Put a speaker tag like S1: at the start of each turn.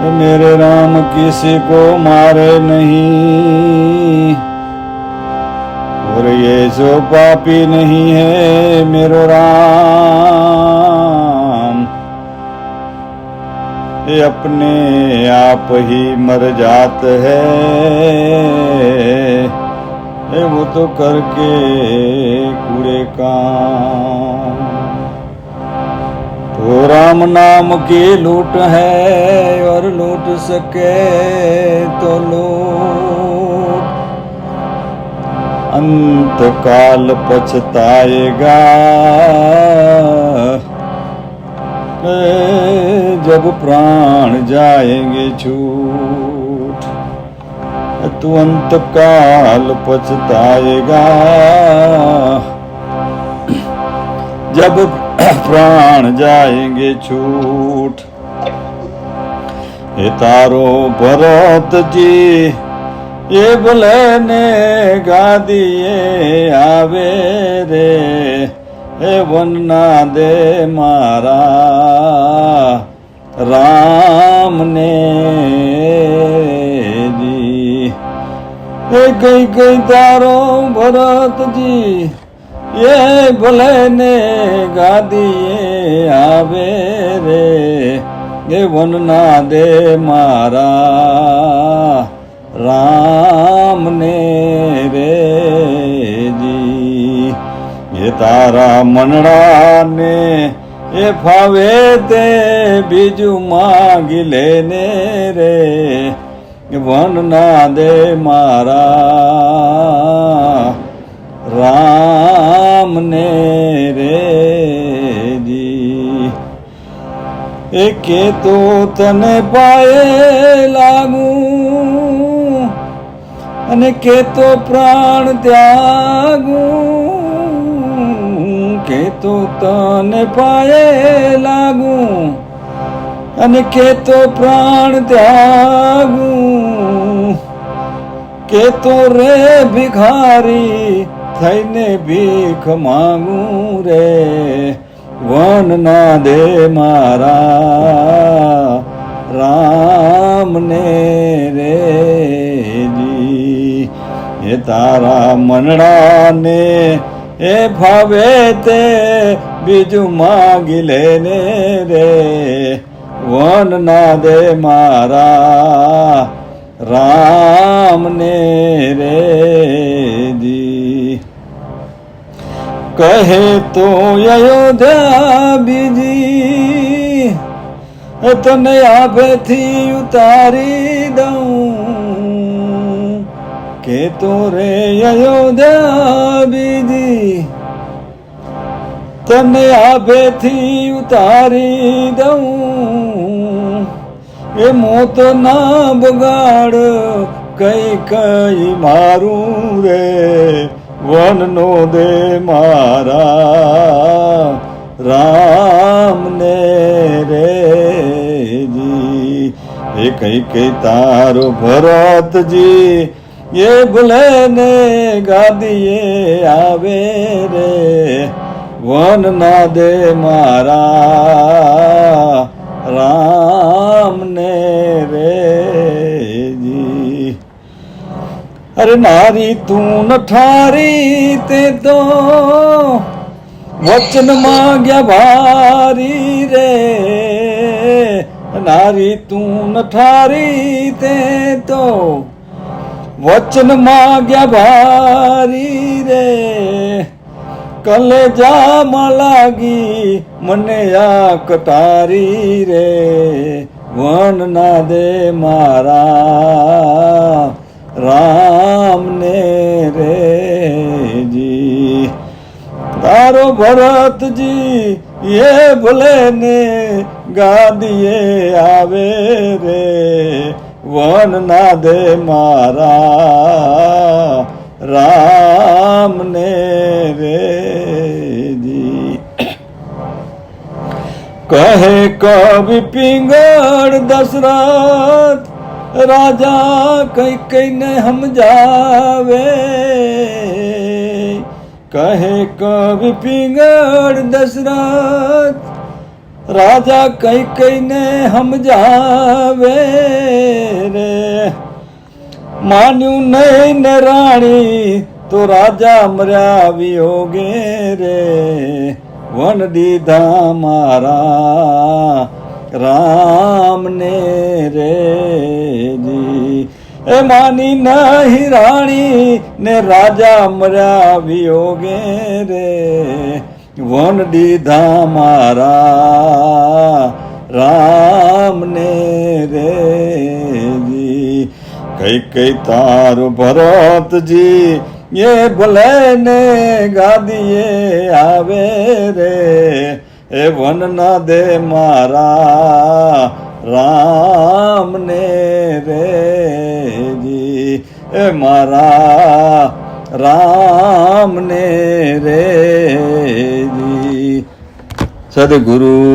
S1: मेरे राम किसी को मारे नहीं। और ये जो पापी नहीं है मेरो राम, ये अपने आप ही मर जात है। वो तो करके कूड़े काम। तो राम नाम की लूट है और लूट सके तो लूट। अंत काल पछताएगा जब प्राण जाएँगे छूट, तू अंत काल पछताएगा। जब પ્રાણ જાયંગે છૂટ. એ તારો ભરતજી, એ ભલે ને ગાદીએ આવે રે. એ વનના દે મારા રામને એ ગઈ ગઈ તારો ભરતજી એ ભલે ને ગાદીએ આવે રે એ વનના દે મારા રામને રેજી એ તારા મનડાને એ ફાવે તે બીજું માગી લે ને રે વનના દે મારા એકે તો તને પાયે લાગુ. અને કે તો પ્રાણ ત્યાગું. કે તો તને પાયે લાગુ. અને કે તો પ્રાણ ત્યાગું. કે તો રે ભિખારી થઈને ભીખ માંગું રે. વન ના દે મારા. રામ ને રે જી. એ તારા મનડા ને એ ભાવે તે બીજું માગી લેને રે. વન ના દે મારા. રામ ને રે કહે તો અયોધ્યા બીજી, તને આભેથી ઉતારી દઉં. કે તો રે અયોધ્યા બીજી, તને આભેથી ઉતારી દઉં. એ મોત ના બગાડ કઈ કઈ મારું રે. વન નો દે મારા, રામ ને રે જી. એ કઈ કઈ તારો ભરતજી, એ ભલે ને ગાદીએ આવે રે. વન ના દે મારા, રામ અરે નારી તું નઠારી તે તો. વચન માંગ્યા ભારી રે. નારી તું નઠારી તે તો. વચન માંગ્યા ભારી રે. કલેજામાં લાગી મને આ કટારી રે. વન ના દે મારા તારો ભરતજી એ ભલે ને ગાદીએ આવે રે વન ના દે મારા રામ ને રે જી કહે કવિ પિંગળ દશરથ રાજા કઈ કઈને સમજાવે કહે કવિ પિંગળ દશરથ, રાજા કઈ કઈને સમજાવે રે. માન્યું નહીં ને રાણી, તો રાજા મર્યા વિયોગે રે. વન દીધા મારા રામને રે. એ માની ના હિરાણી ને રાજા મર્યા વિયોગે રે. વન દીધા મારા રામને રે કઈ કઈ તારું ભરતજી એ ભલે ને ગાદીએ આવે રે. એ વન ના દે મારા રામ ને રે. એ મારા રામને રે સદગુરુ